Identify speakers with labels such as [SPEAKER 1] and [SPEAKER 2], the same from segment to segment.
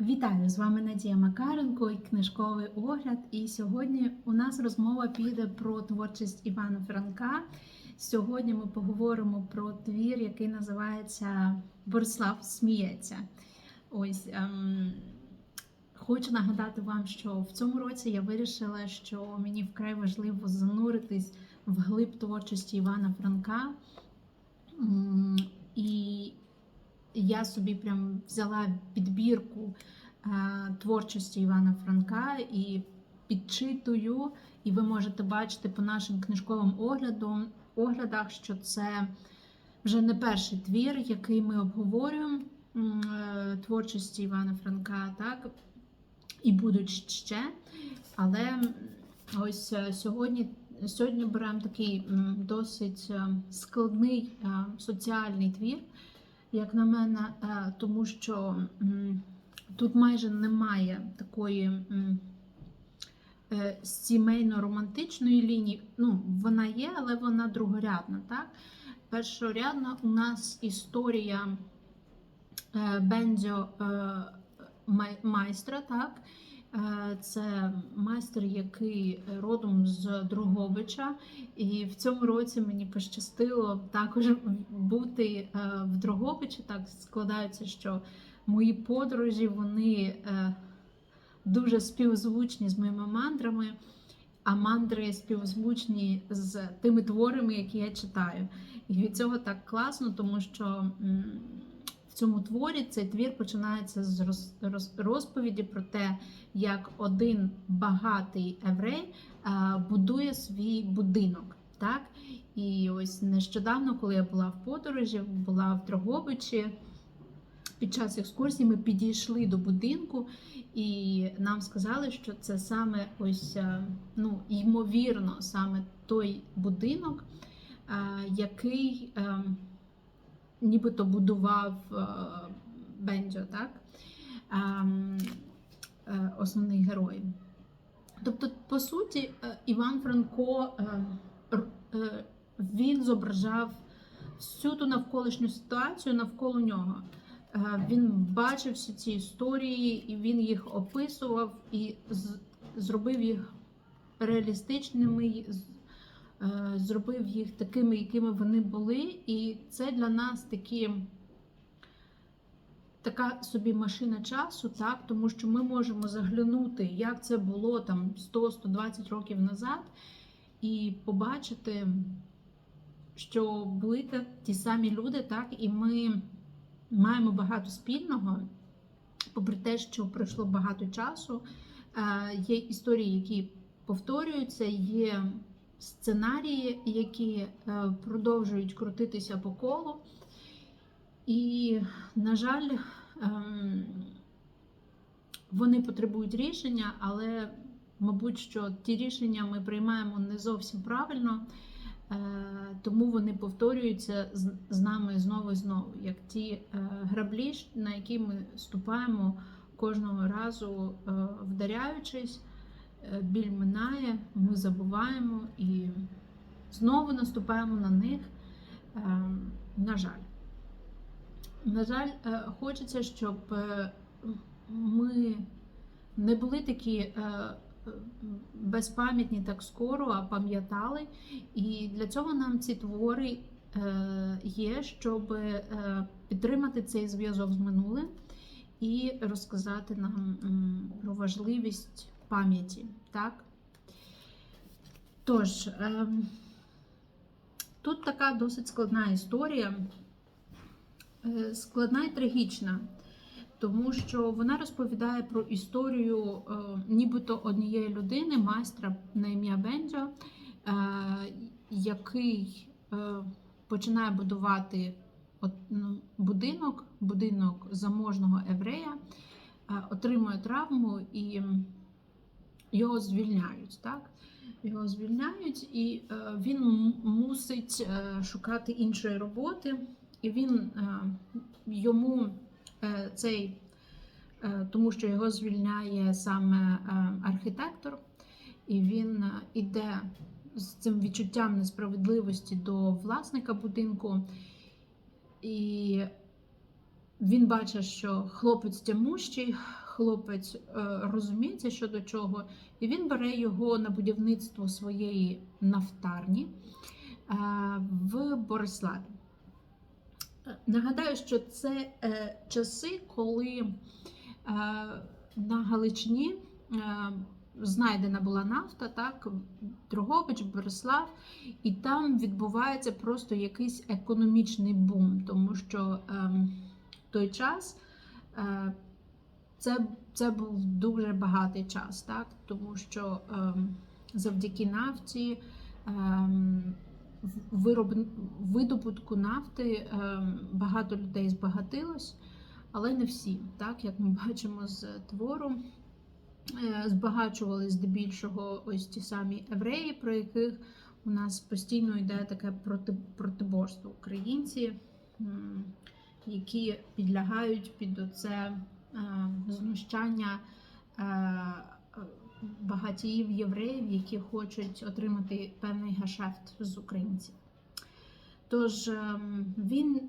[SPEAKER 1] Вітаю! З вами Надія Макаренко і книжковий огляд. І сьогодні у нас розмова піде про творчість Івана Франка. Сьогодні ми поговоримо про твір, який називається Борислав сміється. Ось ем, хочу нагадати вам, що в цьому році я вирішила, що мені вкрай важливо зануритись в глиб творчості Івана Франка. І я собі прям взяла підбірку е, творчості Івана Франка і підчитую, і ви можете бачити по нашим книжковим оглядам, оглядах, що це вже не перший твір, який ми обговорюємо е, творчості Івана Франка, так? І будуть ще. Але ось е, сьогодні. Сьогодні беремо такий досить складний соціальний твір, як на мене, е, тому що тут майже немає такої е, сімейно-романтичної лінії. Ну, вона є, але вона другорядна. Так? Першорядна у нас історія е, Бензьо май- майстра, так? Е, Це майстер, який родом з Другобича, і в цьому році мені пощастило також бути е, в Дрогобичі. Так складається, що мої подорожі вони е, дуже співзвучні з моїми мандрами, а мандри співзвучні з тими творами, які я читаю. І від цього так класно, тому що цьому творі цей твір починається з роз- роз- розповіді про те, як один багатий еврей е, будує свій будинок. Так? І ось нещодавно, коли я була в подорожі, була в Дрогобичі. Під час екскурсії ми підійшли до будинку, і нам сказали, що це саме ось, е, ну, ймовірно, саме той будинок, е, який е, нібито будував е, Бенджо, так? Ем, е, основний герой. Тобто, по суті, е, Іван Франко він зображав всю ту навколишню ситуацію навколо нього. Він бачив всі ці історії, і він їх описував і зробив їх реалістичними, зробив їх такими, якими вони були. І це для нас такі. Така собі машина часу, так, тому що ми можемо заглянути, як це було там 100-120 років назад, і побачити, що були ті самі люди, так, і ми маємо багато спільного, попри те, що пройшло багато часу. Е, Є історії, які повторюються, є сценарії, які е, продовжують крутитися по колу. І, на жаль, ем, вони потребують рішення, але, мабуть, що ті рішення ми приймаємо не зовсім правильно, е, тому вони повторюються з- нами знову і знову, як ті е, граблі, на які ми ступаємо кожного разу, вдаряючись, біль минає, ми забуваємо і знову наступаємо на них. Ем, На жаль. На жаль, е, хочеться, щоб е, ми не були такі е, е, безпам'ятні так скоро, а пам'ятали. І для цього нам ці твори е, є, щоб е, підтримати цей зв'язок з минулим і розказати нам про важливість пам'яті. Так? Тож, ем, тут така досить складна історія. Е, складна і трагічна, тому що вона розповідає про історію е, нібито однієї людини, майстра на ім'я Бенджо, е, який починає будувати ну, будинок, будинок заможного еврея, отримує травму і його звільняють. Так? Його звільняють, і е, він мусить е, шукати іншої роботи. І він е, йому цей, тому що його звільняє саме архітектор, і він іде з цим відчуттям несправедливості до власника будинку. І він бачить, що хлопець тямущий, хлопець е, розуміється щодо чого, і він бере його на будівництво своєї нафтарні е, в Бориславі. Е, Нагадаю, що це часи, коли на Галичині знайдена була нафта, так, Дрогобич, Борислав, і там відбувається просто якийсь економічний бум, тому що е, в той час це, це був дуже багатий час, так, тому що е, завдяки нафті. Е, вироб... видобутку нафти ем, багато людей збагатилось, але не всі. Так, як ми бачимо з твору, е, збагачували здебільшого ось ті самі евреї, про яких у нас постійно йде таке проти... протиборство українці, які підлягають під оце знущання. е, багатіїв євреїв, які хочуть отримати певний гешефт з українців. Тож ем, він,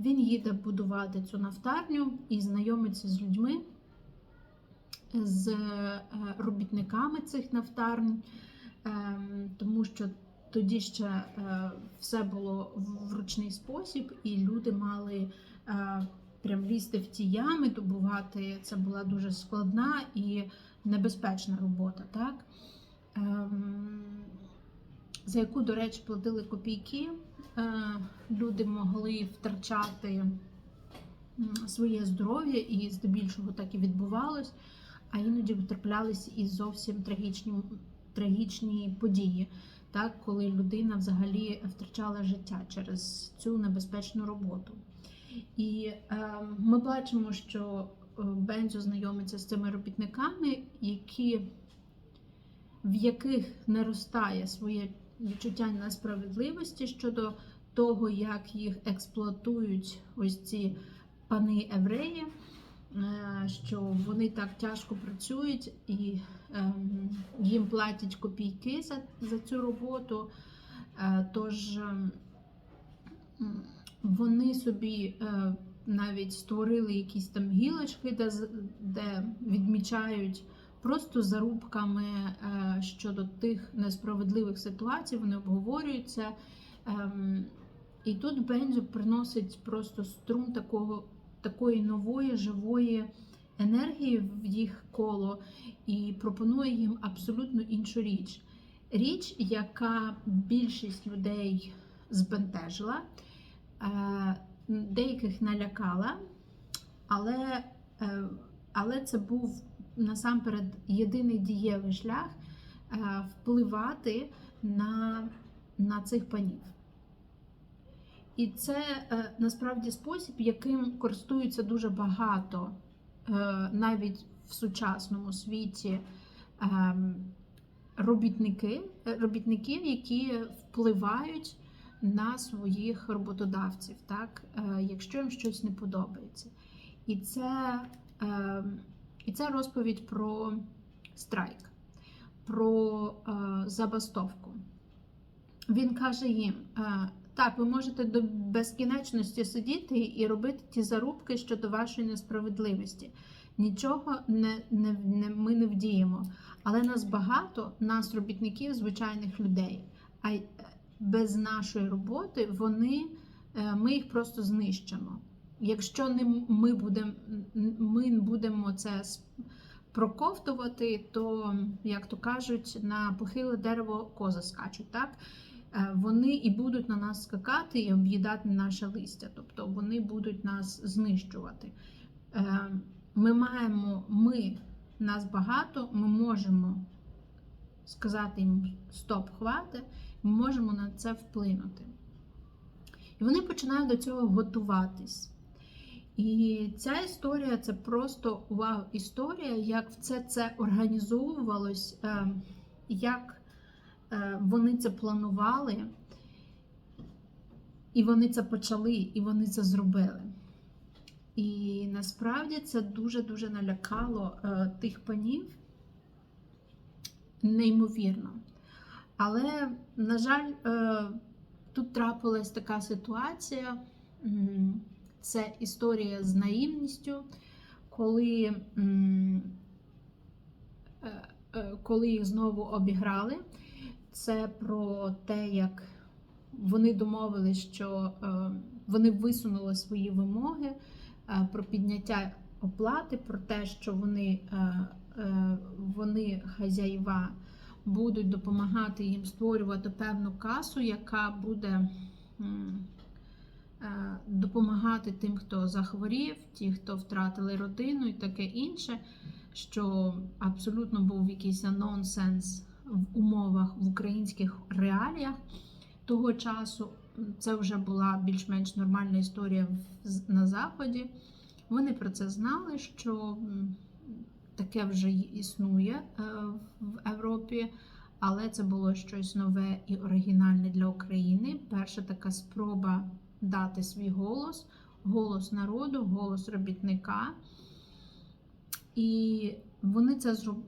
[SPEAKER 1] він їде будувати цю нафтарню і знайомиться з людьми, з е, робітниками цих нафтарень, ем, тому що тоді ще е, все було в ручний спосіб, і люди мали е, прям лізти в ті ями, добувати. Це була дуже складна і небезпечна робота, так? Ем, за яку, до речі, платили копійки. Е, Люди могли втрачати своє здоров'я, і здебільшого так і відбувалось, а іноді втраплялися і зовсім трагічні, трагічні події, так, коли людина взагалі втрачала життя через цю небезпечну роботу. І е, ми бачимо, що е, Бензо знайомиться з цими робітниками, які, в яких наростає своє відчуття несправедливості щодо того, як їх експлуатують ось ці пани евреї, е, що вони так тяжко працюють і ем, їм платять копійки за, за цю роботу. Е, Тож ем, вони собі е, навіть створили якісь там гілочки, де, де відмічають просто зарубками е, щодо тих несправедливих ситуацій, вони обговорюють це. Ем, І тут Бенджо приносить просто струм такого, такої нової живої енергії в їх коло і пропонує їм абсолютно іншу річ. Річ, яка більшість людей збентежила, е, деяких налякала, але, е, але це був насамперед єдиний дієвий шлях е, впливати на, на цих панів. І це е, насправді спосіб, яким користуються дуже багато е, навіть в сучасному світі ем, робітники, робітників, які впливають на своїх роботодавців, так, е, якщо їм щось не подобається. І це, е, і це розповідь про страйк, про е, забастовку. Він каже їм: е, так, ви можете до безкінечності сидіти і робити ті зарубки щодо вашої несправедливості. Нічого не, не, не, ми не вдіємо. Але нас багато, нас, робітників, звичайних людей. А без нашої роботи вони, е, ми їх просто знищимо. Якщо не ми будемо, ми будемо це проковтувати, то, як то кажуть, на похиле дерево кози скачуть. Так? Е, Вони і будуть на нас скакати і об'їдати наше листя, тобто вони будуть нас знищувати. Е, Ми маємо, ми, нас багато, ми можемо сказати їм стоп, хвати, ми можемо на це вплинути. І вони починають до цього готуватись. І ця історія це просто вау, історія, як все це організовувалось, е, як е, вони це планували, і вони це почали, і вони це зробили. І насправді це дуже-дуже налякало е, тих панів, неймовірно. Але, на жаль, е, тут трапилась така ситуація. Це історія з наївністю, коли, е, е, коли їх знову обіграли. Це про те, як вони домовились, що вони висунули свої вимоги про підняття оплати, про те, що вони, вони хазяїва будуть допомагати їм створювати певну касу, яка буде е, допомагати тим, хто захворів, ті, хто втратили родину і таке інше, що абсолютно був якийсь нонсенс в умовах в українських реаліях того часу. Це вже була більш-менш нормальна історія на Заході. Вони про це знали, що таке вже існує е, в Європі, але це було щось нове і оригінальне для України. Перша така спроба дати свій голос, голос народу, голос робітника. І вони це зробили.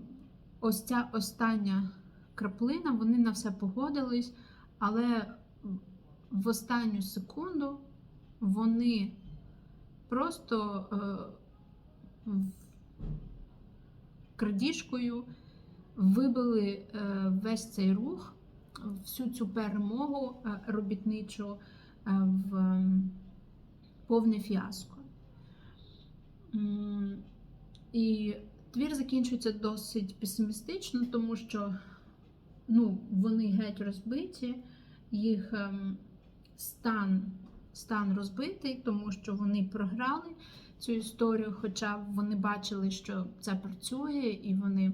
[SPEAKER 1] Ось ця остання краплина, вони на все погодились, але в останню секунду вони просто е, крадіжкою вибили е, весь цей рух, всю цю перемогу е, робітничу е, в повне фіаско. І твір закінчується досить песимістично, тому що ну, вони геть розбиті, їх ем, стан, стан розбитий, тому що вони програли цю історію, хоча вони бачили, що це працює, і вони.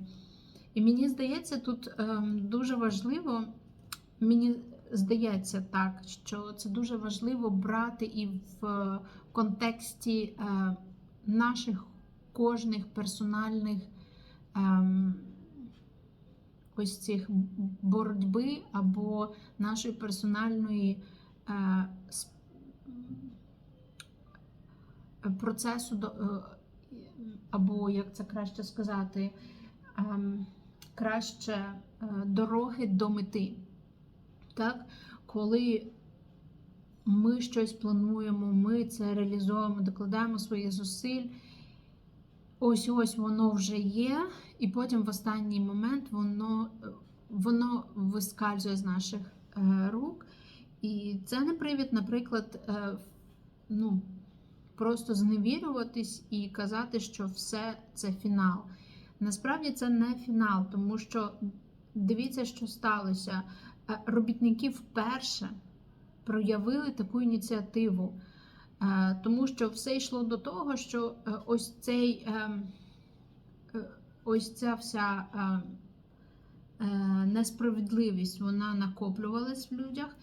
[SPEAKER 1] І мені здається, тут ем, дуже важливо, мені здається так, що це дуже важливо брати і в е, контексті е, наших кожних персональних ем, ось цих боротьби або нашої персональної е, с- м, процесу до- е, або як це краще сказати, ем, краще е, дороги до мети. Так? Коли ми щось плануємо, ми це реалізуємо, докладаємо своїх зусиль. Ось ось воно вже є, і потім в останній момент воно, воно вискальзує з наших е, рук. І це не привід, наприклад, ну, просто зневірюватись і казати, що все це фінал. Насправді це не фінал, тому що дивіться, що сталося. Е, Робітники вперше проявили таку ініціативу. Е, Тому що все йшло до того, що е, ось цей ось ця вся несправедливість вона накоплювалась в людях.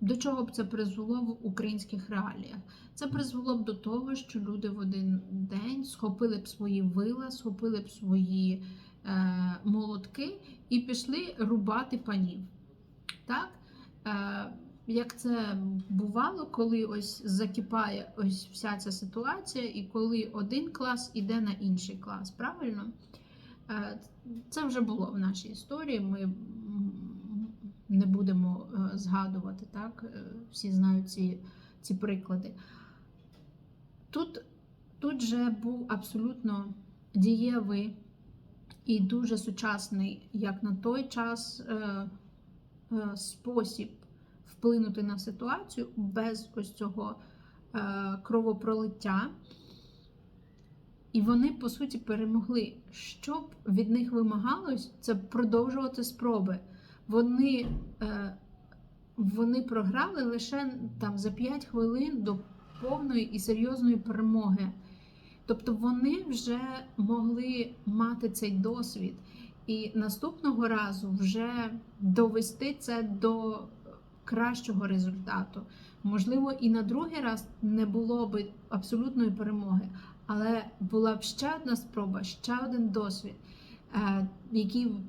[SPEAKER 1] До чого б це призвело в українських реаліях? Це призвело б до того, що люди в один день схопили б свої вила, схопили б свої е, молотки і пішли рубати панів. Так? Е, як це бувало, коли ось закипає ось вся ця ситуація, і коли один клас іде на інший клас, правильно? Е, Це вже було в нашій історії. Ми не будемо е, згадувати, так? Е, Всі знають ці, ці приклади. Тут, тут же був абсолютно дієвий і дуже сучасний, як на той час, е, спосіб вплинути на ситуацію без ось цього кровопролиття. І вони, по суті, перемогли. Що б від них вимагалось, це продовжувати спроби. Вони, е, вони програли лише там за 5 хвилин до повної і серйозної перемоги. Тобто вони вже могли мати цей досвід і наступного разу вже довести це до кращого результату. Можливо, і на другий раз не було б абсолютної перемоги, але була б ще одна спроба, ще один досвід, е, який би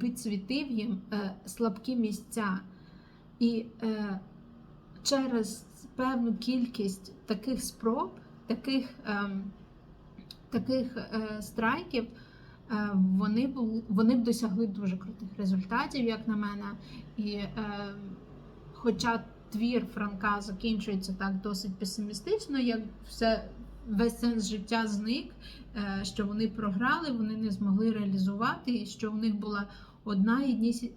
[SPEAKER 1] підсвітив їм е, слабкі місця. І е, через певну кількість таких спроб, таких, ем, таких е, страйків. Вони бу- вони б досягли дуже крутих результатів, як на мене. І е, хоча твір Франка закінчується так досить песимістично, як все весь сенс життя зник, е, що вони програли, вони не змогли реалізувати, і що в них була одна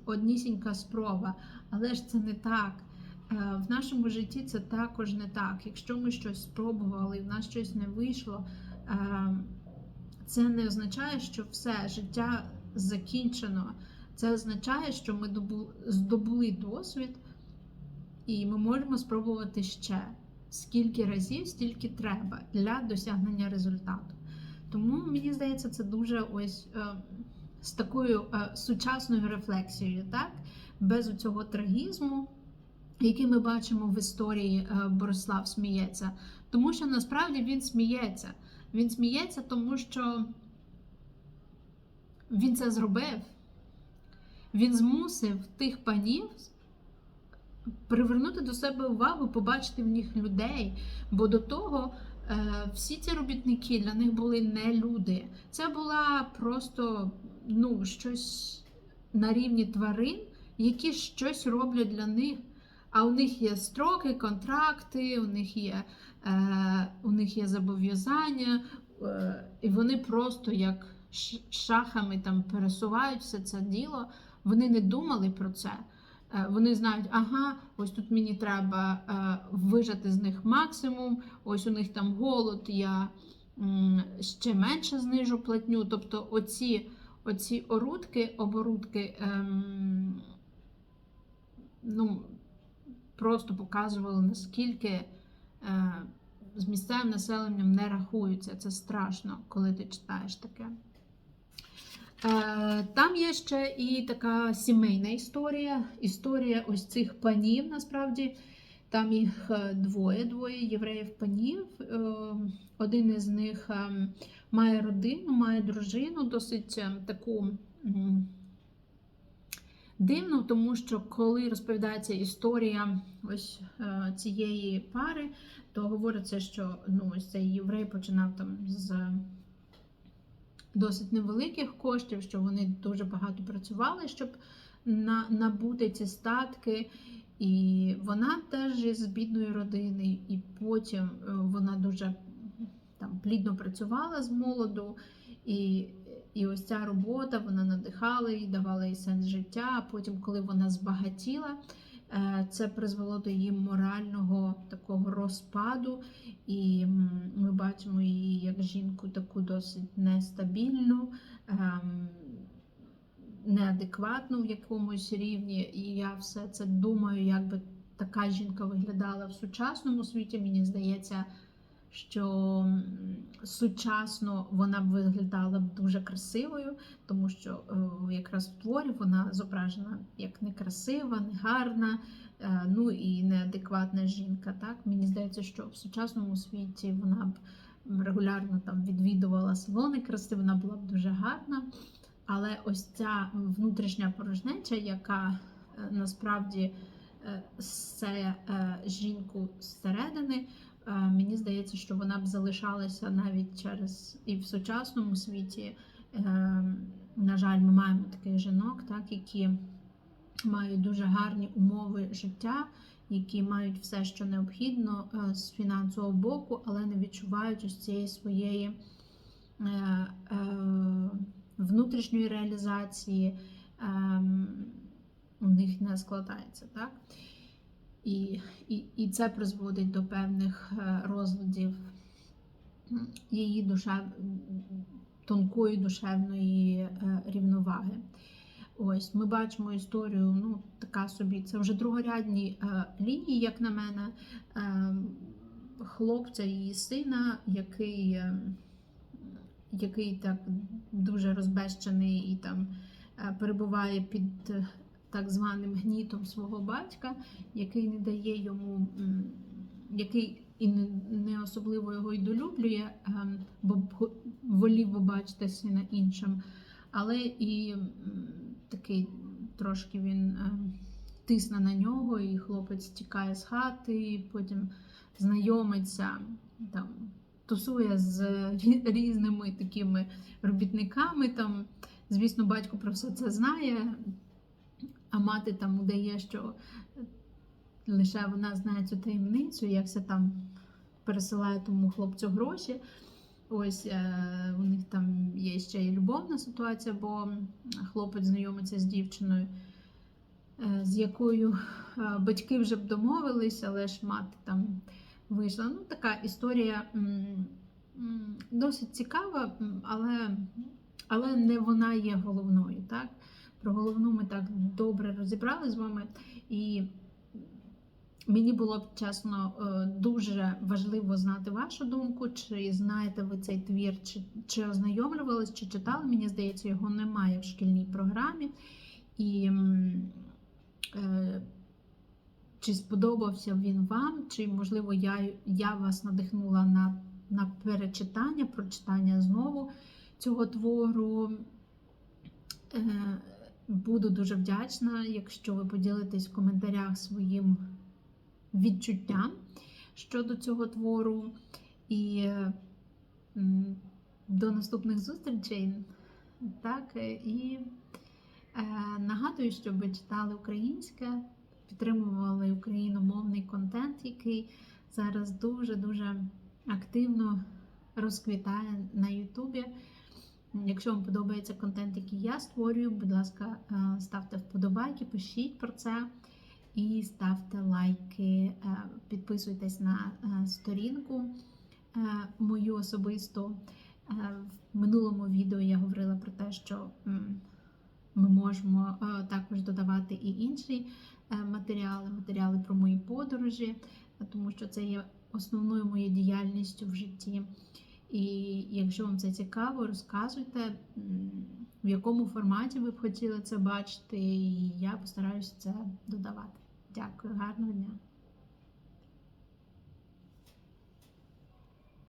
[SPEAKER 1] однісінька спроба. Але ж це не так. Е, В нашому житті це також не так. Якщо ми щось спробували в нас щось не вийшло, е, це не означає, що все життя закінчено. Це означає, що ми здобули досвід, і ми можемо спробувати ще скільки разів, стільки треба для досягнення результату. Тому мені здається, це дуже ось е, з такою е, сучасною рефлексією, так? без цього трагізму, який ми бачимо в історії е, Борислав сміється. Тому що насправді він сміється. Він сміється, тому що він це зробив. Він змусив тих панів привернути до себе увагу, побачити в них людей. Бо до того е, всі ці робітники для них були не люди. Це була просто ну, щось на рівні тварин, які щось роблять для них. А у них є строки, контракти, у них є, е, у них є зобов'язання, е, і вони просто як шахами там пересувають все це діло. Вони не думали про це. Е, Вони знають, ага, ось тут мені треба е, вижати з них максимум, ось у них там голод, я ще менше знижу платню. Тобто оці, оці орудки, оборудки ем, ну, просто показували, наскільки е, з місцевим населенням не рахуються. Це страшно, коли ти читаєш таке. Е, Там є ще і така сімейна історія. Історія ось цих панів насправді. Там їх е, двоє, двоє євреїв-панів. Е, Один із них має родину, має дружину, досить таку дивну, тому що коли розповідається історія ось цієї пари, то говориться, що ну, ось цей єврей починав там з досить невеликих коштів, що вони дуже багато працювали, щоб на, набути ці статки. І вона теж із бідної родини, і потім е, вона дуже там плідно працювала з молоду. І, і ось ця робота вона надихала її, давала їй сенс життя. А потім, коли вона збагатіла, це призвело до її морального такого розпаду. І ми бачимо її як жінку таку досить нестабільну, ем, неадекватну в якомусь рівні. І я все це думаю, як би така жінка виглядала в сучасному світі. Мені здається, що сучасно вона б виглядала б дуже красивою, тому що е, якраз в творі вона зображена як некрасива, негарна, е, ну і неадекватна жінка. Так мені здається, що в сучасному світі вона б регулярно там відвідувала салони краси, вона була б дуже гарна. Але ось ця внутрішня порожнеча, яка е, насправді е, ссе е, жінку зсередини, мені здається, що вона б залишалася навіть через і в сучасному світі. Е, На жаль, ми маємо таких жінок, так, які мають дуже гарні умови життя, які мають все, що необхідно е, з фінансового боку, але не відчувають ось цієї своєї е, е, внутрішньої реалізації. ем, У них не складається, так? І, і, і це призводить до певних е, розладів її душев... тонкої душевної е, рівноваги. Ось ми бачимо історію, ну така собі. Це вже другорядні е, лінії, як на мене, е, хлопця її сина, який, е, який так дуже розбещений і там е, перебуває під так званим гнітом свого батька, який не дає йому, який і не, особливо його й долюблює, е, бо волів би бачити сина іншим. Але і такий трошки він е, тисне на нього, і хлопець тікає з хати, і потім знайомиться, там, тусує з різними такими робітниками. Там, звісно, батько про все це знає, а мати там удає, що лише вона знає цю таємницю, як все там пересилає тому хлопцю гроші. Ось е, у них там є ще і любовна ситуація, бо хлопець знайомиться з дівчиною, е, з якою е, батьки вже б домовились, але ж мати там вийшла. Ну, така історія досить цікава, але, але не вона є головною. Так? Про головну ми так добре розібрали з вами. І мені було б чесно е, дуже важливо знати вашу думку, чи знаєте ви цей твір, чи, чи ознайомлювались, чи читали. Мені здається, його немає в шкільній програмі. І е, чи сподобався він вам, чи, можливо, я, я вас надихнула на, на перечитання, прочитання знову цього твору. Е, Буду дуже вдячна, якщо ви поділитесь в коментарях своїм відчуттям щодо цього твору. І до наступних зустрічей. Так, е, і е, нагадую, щоб ви читали українське, підтримували україномовний контент, який зараз дуже-дуже активно розквітає на Ютубі. Якщо вам подобається контент, який я створюю, будь ласка, е, ставте вподобайки, пишіть про це і ставте лайки, е, підписуйтесь на е, сторінку мою особисту. В минулому відео я говорила про те, що ми можемо також додавати і інші матеріали, матеріали про мої подорожі, тому що це є основною моєю діяльністю в житті. І якщо вам це цікаво, розказуйте, в якому форматі ви б хотіли це бачити, і я постараюся це додавати. Дякую, гарного дня!